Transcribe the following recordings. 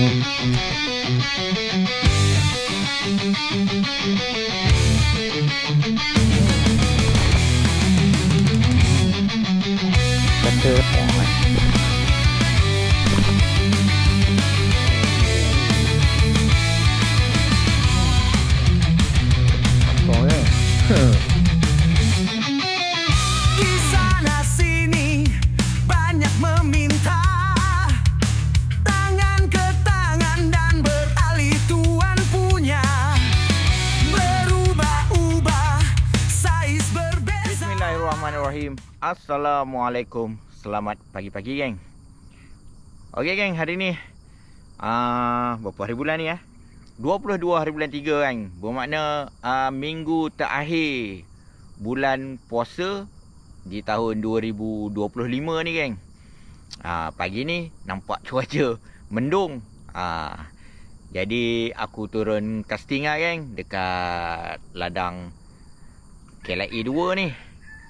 Kata Soalnya Di Assalamualaikum. Selamat pagi-pagi geng. Okey geng hari ni uh, Berapa hari bulan ni ya? 22 hari bulan 3 kan Bermakna uh, minggu terakhir Bulan puasa Di tahun 2025 ni geng. Uh, Pagi ni nampak cuaca mendung. Uh, Jadi aku turun casting lah geng Dekat ladang KLIA 2 ni.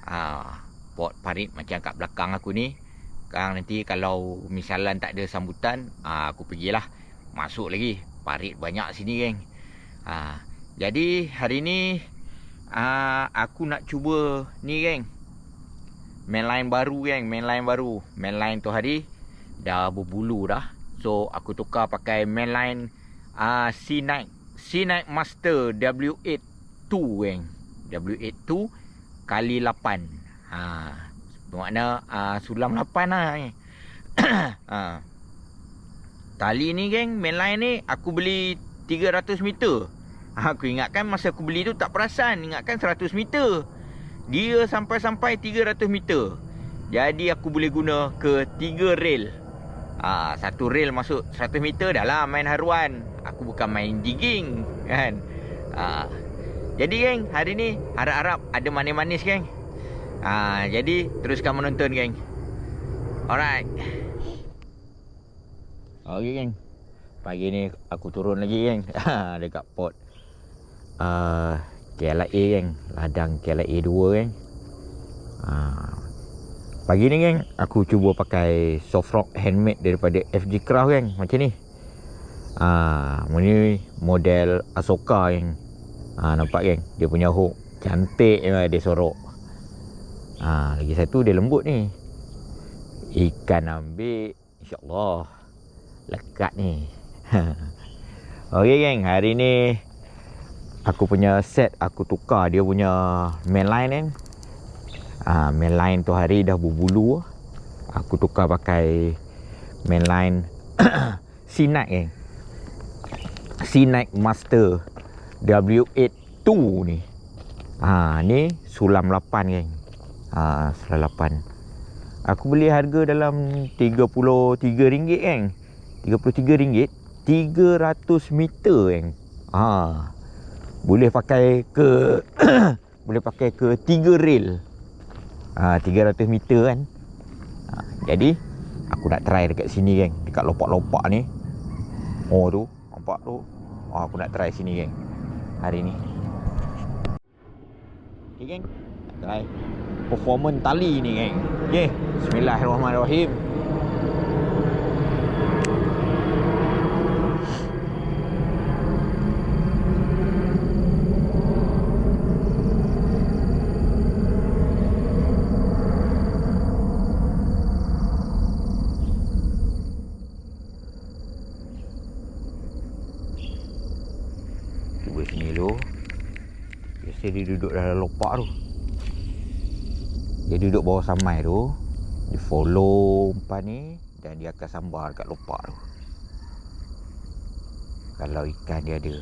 Uh, Port parit macam kat belakang aku ni. Sekarang nanti kalau misalan tak ada sambutan uh, Aku pergilah. Masuk lagi. Parit banyak sini geng. Uh, Jadi hari ni uh, Aku nak cuba ni geng. Mainline baru geng. Mainline baru. Mainline tu hari Dah berbulu dah. So aku tukar pakai mainline uh, C-Night. C-Night Master W82 geng. W82 kali 8 Ha, bermakna uh, sulam 8 lah ni. ha. Tali ni geng, mainline ni aku beli 300 meter. Ha, aku ingatkan masa aku beli tu tak perasan, ingatkan 100 meter. Dia sampai-sampai 300 meter. Jadi aku boleh guna ke 3 rail. Ha, satu rail masuk 100 meter dah lah main haruan. Aku bukan main jigging kan. Ha, jadi geng, hari ni harap-harap ada manis-manis geng. Ha, jadi teruskan menonton geng. Alright. Okey geng. Pagi ni aku turun lagi geng. Ha, Dekat port. Uh, KLIA geng. Ladang KLIA 2 geng. Ha, pagi ni geng, aku cuba pakai soft rock handmade daripada FG Craft geng. Macam ni. Ah, ha, ni model Asoka geng. Ha, nampak geng, dia punya hook cantik memang dia sorok. Ha, lagi satu dia lembut ni. Ikan ambil insya-Allah lekat ni. Okey geng, hari ni aku punya set aku tukar dia punya mainline kan. Ah, ha, mainline tu hari dah berbulu. Aku tukar pakai mainline C-Night geng. C-Night Master W82 ni. Ha ni sulam 8 geng. Ha sulam 8. Aku beli harga dalam RM33 geng. RM33 300 meter geng. Ha. Boleh pakai ke boleh pakai ke 3 rail. Ha 300 meter kan. Ha, jadi aku nak try dekat sini geng, dekat lopak-lopak ni. Oh tu, nampak tu. Oh, aku nak try sini geng Hari ni Okay geng try Performance tali ni geng. Okay Bismillahirrahmanirrahim. Dia duduk dalam lopak tu Dia duduk bawah samai tu Dia follow umpan ni Dan dia akan sambar dekat lopak tu. Kalau ikan dia ada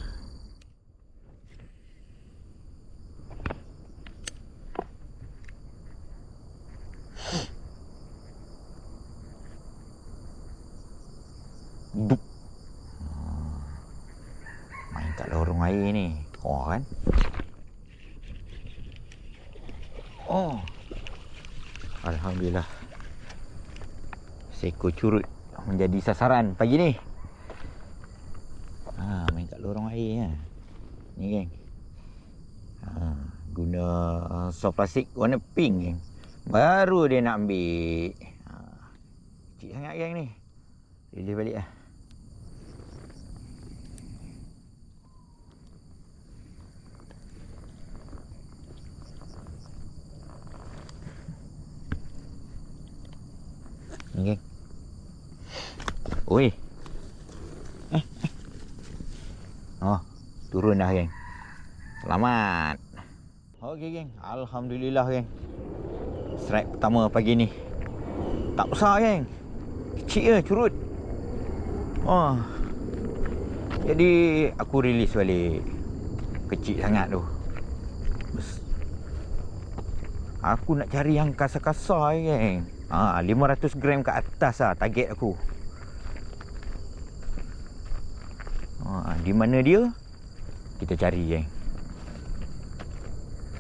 ekor curut menjadi sasaran pagi ni. Ha, main kat lorong air ya. Ni geng. Ha, guna soft plastik warna pink geng. Baru dia nak ambil. Ha, kecil sangat geng ni. Pilih balik lah. Okay. Oi. Eh. Oh, turun dah geng. Selamat. Okey geng, alhamdulillah geng. Strike pertama pagi ni. Tak besar geng. Kecil je curut. Oh. Jadi aku release balik. Kecil sangat tu. Aku nak cari yang kasar-kasar geng. Ha, 500 gram ke atas lah target aku. Ha, di mana dia? Kita cari geng.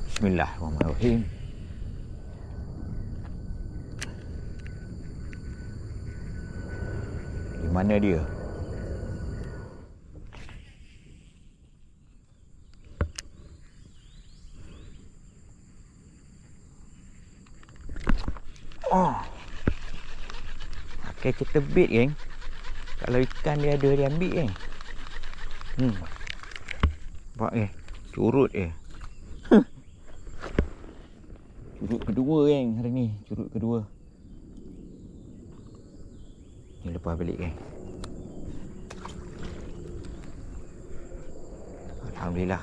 Bismillahirrahmanirrahim. Di mana dia? Oh. Pakai bait geng. Kalau ikan dia ada dia ambil geng. Hmm. Nampak eh. Curut eh. Curut kedua geng hari ni. Curut kedua. Ni lepas balik geng. Alhamdulillah.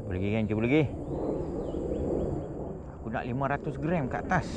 Cuba lagi kan, cuba lagi. Aku nak 500 gram kat atas.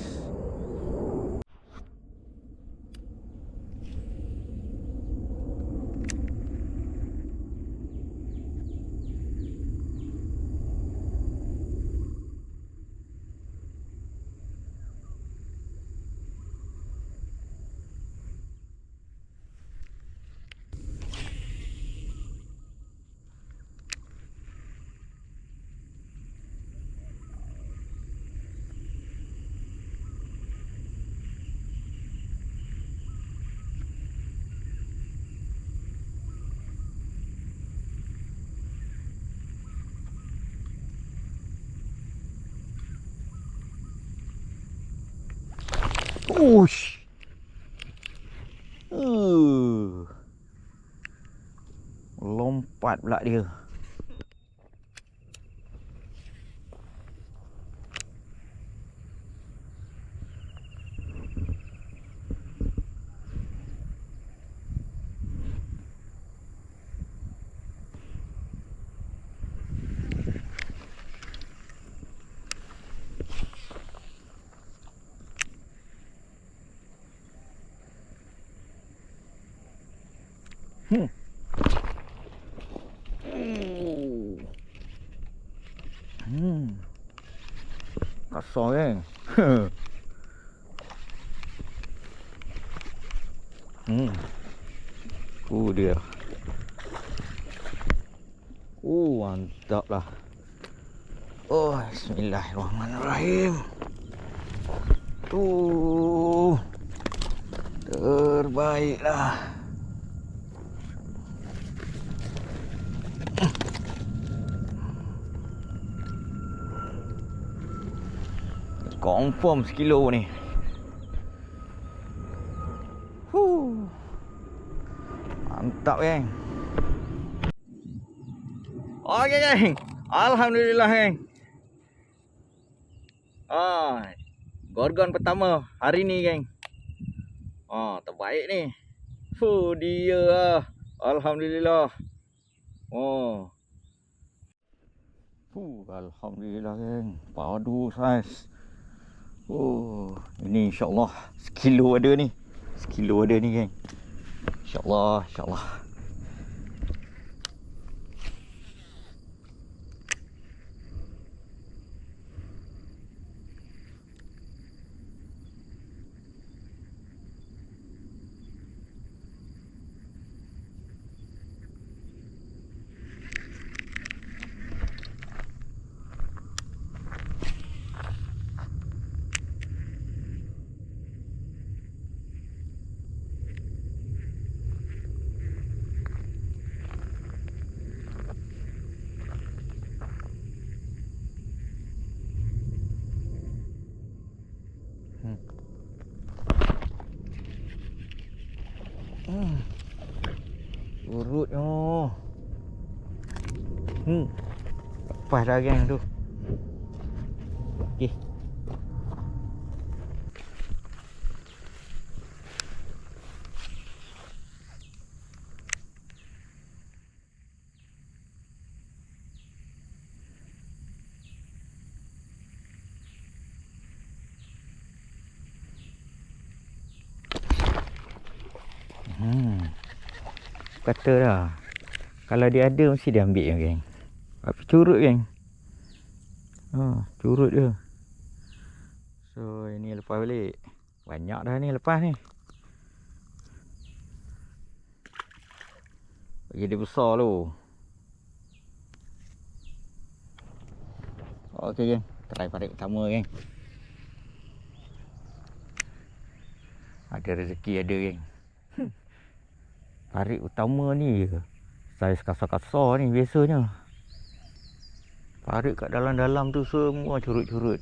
Uh. Lompat pula dia. Hmm. Hmm. Kasar kan? hmm. Oh dia. Oh mantap lah. Oh bismillahirrahmanirrahim. Tu. Terbaiklah. Confirm sekilo ni. Huh. Mantap geng. Okey geng. Alhamdulillah geng. Ah, gorgon pertama hari ni geng. Ah, terbaik ni. Fuh, dia lah. Alhamdulillah. Oh. Fuh, alhamdulillah geng. Padu saiz. Oh, ini insyaAllah sekilo ada ni. Sekilo ada ni geng. InsyaAllah, insyaAllah. Hmm. Urutnya. Hmm. Lepas dah geng tu. Hmm. Kata dah. Kalau dia ada mesti dia ambil je geng. Tapi curut geng. Ha, curut dia. So ini lepas balik. Banyak dah ni lepas ni. Bagi dia besar tu. Okey geng. Try parik pertama geng. Ada rezeki ada geng. Parik utama ni. Saiz kasar-kasar ni biasanya. Parik kat dalam-dalam tu semua curut-curut.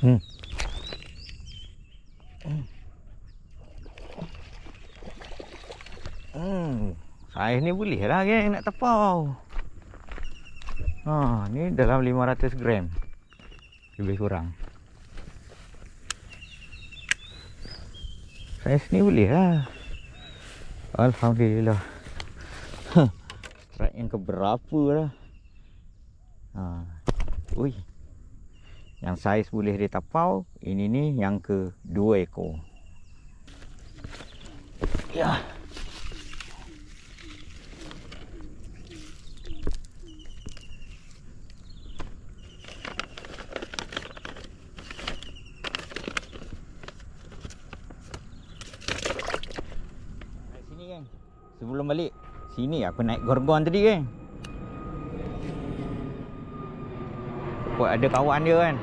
Hmm. Hmm. Saiz ni boleh lah geng nak tepau. Ha, ni dalam 500 gram. Lebih kurang. Saiz ni boleh lah. Alhamdulillah. Strike yang keberapa dah. Ha. Ui. Yang saiz boleh dia tapau, ini ni yang ke dua ekor. Ya. Sebelum balik, sini aku naik gorgon tadi kan. Kau ada kawan dia kan.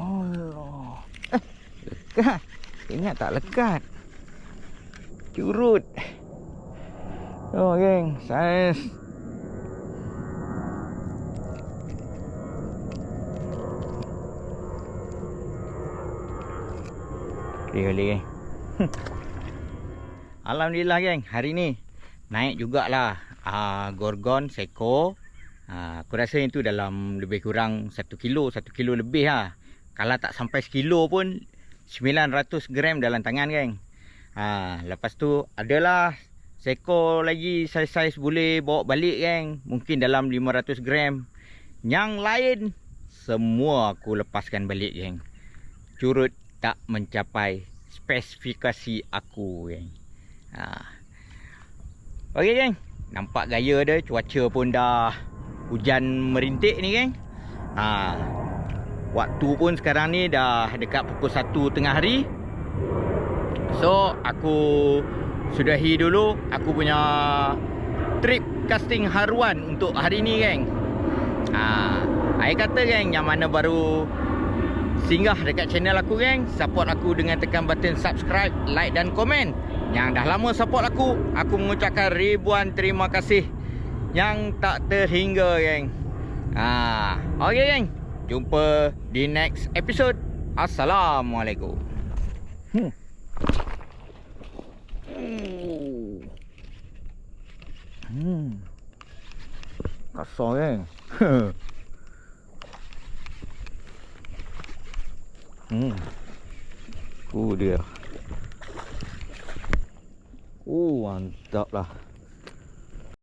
Allah. Eh, lekat. Ingat tak lekat. Curut. Oh, geng. Saiz. Okey, boleh, geng. Alhamdulillah, geng. Hari ni naik jugalah uh, gorgon seko. Uh, aku rasa itu dalam lebih kurang 1 kilo, 1 kilo lebih lah. Kalau tak sampai sekilo pun 900 gram dalam tangan geng. Ha, lepas tu adalah seko lagi saiz-saiz boleh bawa balik geng. Mungkin dalam 500 gram. Yang lain semua aku lepaskan balik geng. Curut tak mencapai spesifikasi aku geng. Ha. Okey geng. Nampak gaya dia cuaca pun dah hujan merintik ni geng. Ha, Waktu pun sekarang ni dah dekat pukul 1 tengah hari. So, aku sudahi dulu aku punya trip casting haruan untuk hari ni, geng. Ha, I kata, geng, yang mana baru singgah dekat channel aku, geng, support aku dengan tekan button subscribe, like dan komen. Yang dah lama support aku, aku mengucapkan ribuan terima kasih yang tak terhingga, geng. Ha, okey, geng. Jumpa di next episode. Assalamualaikum. Hmm. Hmm. Kasar kan? hmm. Tu dia. Oh, mantap lah.